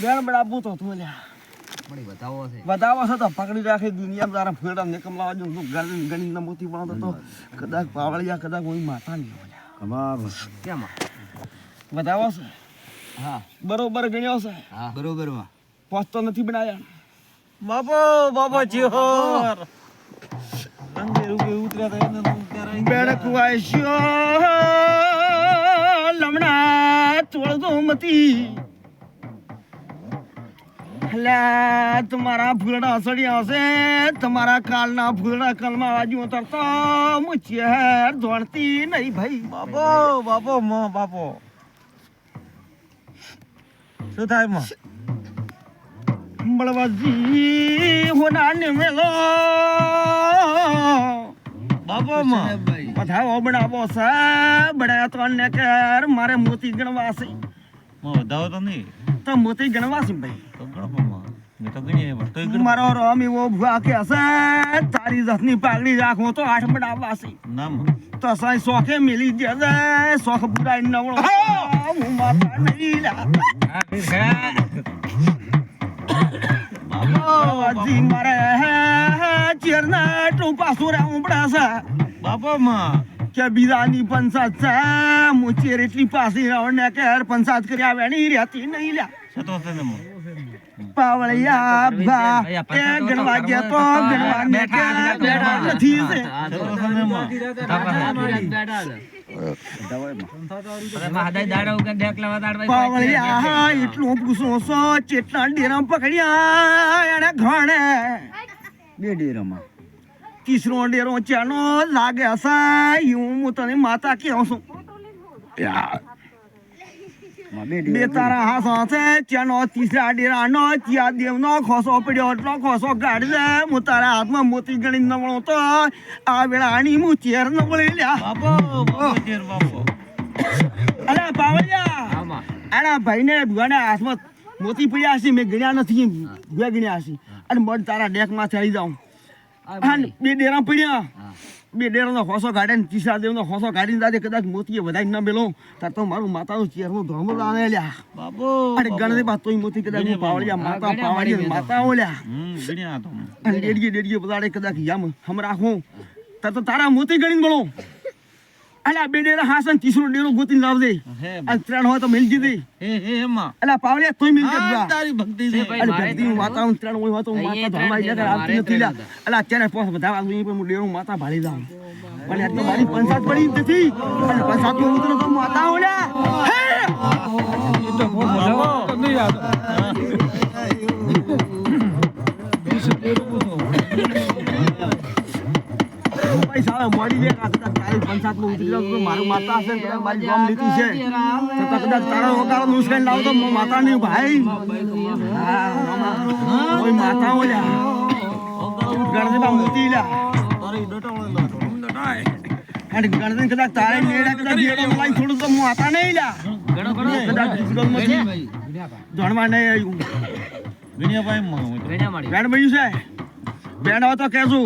બેન બડાબુ તો તું લ્યા બતાવો છે. બતાવો છો તો પકડી રાખી દુનિયામાં તારા ફેડા નિકમલા જો ગણી ગણી મોતી પણ તો કદાચ પાવળિયા કદાચ કોઈ માતા નહીં હોય. કેમ? બતાવો છે? હા. બરોબર ગણ્યો છે? હા. બરોબરમાં તો નથી બનાયા. બાપો બાપો જીહોર. રંગે રૂપે ઉતર્યા તો એને ત્યારે બેડક વાસ્યો તોળતો મતી તમારા ફૂલડા સડ્યા હશે. તમારા કાલના ફૂલડા કલમાં વાજુ તરતો મુચિયાર ધોણતી નહીં ભાઈ. બાપો બાપો મો બાપો. શું થાય મો? બળવાજી હોના ને મેલો બાપો મો. બધા બનાવો સા બડા તો ને કર મારે મોતી ગણવા છે. માં વધાવો તો નહીં તો મોતી ગણવા છે ભાઈ તો ગણો માં મેં તો ગણીએ પણ તોય ગણ મારો રોમ એવો ભૂવા કે હશે તારી જાતની પાઘડી રાખો તો આઠ બનાવવા છે ના માં તો સાઈ શોખે મિલી જશે શોખ બુરાઈ નવળો હું માતા નહીં બાબાજી મારે ચેરના ટોપા સોરા ઉંબડા છે બાપો માં કે બીજાની પંચાયત છે. હું ચેર એટલી પાસે રવણ કે હર પંચાયત કર્યા વેણી રહેતી નહીં લ્યા. સતો છે પાવળિયા ભા એ ગણવા ગયા તો ગણવા ને કે બેઠા નથી છે. સતો છે ને માં. પાવળિયા એટલું ગુસ્સો છો ચેટલા ડેરા પકડ્યા એને ઘણે. બે ડેરામાં. તીસરો ડેરો ચાનો લાગે હશે? હું તને માતા કહું છું. બે બે તારા હા સાથે ચાનો તીસરા ડેરાનો ત્યાં દેવનો ખોસો પડ્યો એટલો ખોસો કાઢી હું તારા હાથમાં મોતી ગણી નવળો તો આ વેળાની હું ચેર નવળી લ્યા. અરે પાવળિયા આના ભાઈને ભુવાના હાથમાં મોતી પડ્યા છે મેં ગણ્યા નથી ભુવા ગણ્યા છે. અને મન તારા ડેકમાં ચડી જાઉં. અને બે ડેરા પડ્યા. બે ડેરાનો ખોસો કાઢે ને તીસરા દેવનો ખોસો કાઢીને દાદે કદાચ મોતીએ વધારી ન મેલો. તાર તો મારું માતાનું ચેરનું ધોમો લાવે લ્યા બાપો અરે ગણને બા તોય મોતી કદાચ હું પાવળિયા માતા. પાવળિયા માતા ઓલ્યા. અને ડેડીએ ડેડીએ બધાડે કદાચ યામ હમ રાખું તાર તો તારા મોતી ગણીને મળો અલ્યા બે ડેરા હાસન તીસરો ડેરો ગોતીને લાવજે. અને ત્રણ હોય તો મિલજી દે હે હે માં અલા પાવલે તોય મિલજે આ તારી ભક્તિ છે અરે ભક્તિ વાતાવરણ ત્રણ હોય તો માતા ધર્માઈ જતા આવતી નથી લા અલા અત્યારે પોસ બધા વાગુ પણ હું ડેરું માતા ભાળી જાઉં. પણ આટલો મારી પંચાયત પડી નથી અને પંચાયતમાં ઉતરો તો માતા ઓલ્યા હે! પૈસા આવે મળી જાય કાં કદાચ તારી પંચાયતમાં ઉતરી જાઉં મારું માતા હશે કદાચ મારી ગામ લીધી છે. તો તો કદાચ તારા વગાડો મુશ્કેલ લાવો તો માતા નહીં ભાઈ. કોઈ માતા ઓલ્યા ગણદેવા મોતી લ્યા. તારી ડટાવણ અને ગણદેવ કદાચ તારે મેળા કદાચ બેડો લાઈ થોડું તો હું નહીં લ્યા. કદાચ જાણવા નહીં આવ્યું. ગણ્યા ભાઈ માં બેન બન્યું છે? બેન હોય તો કહેજો.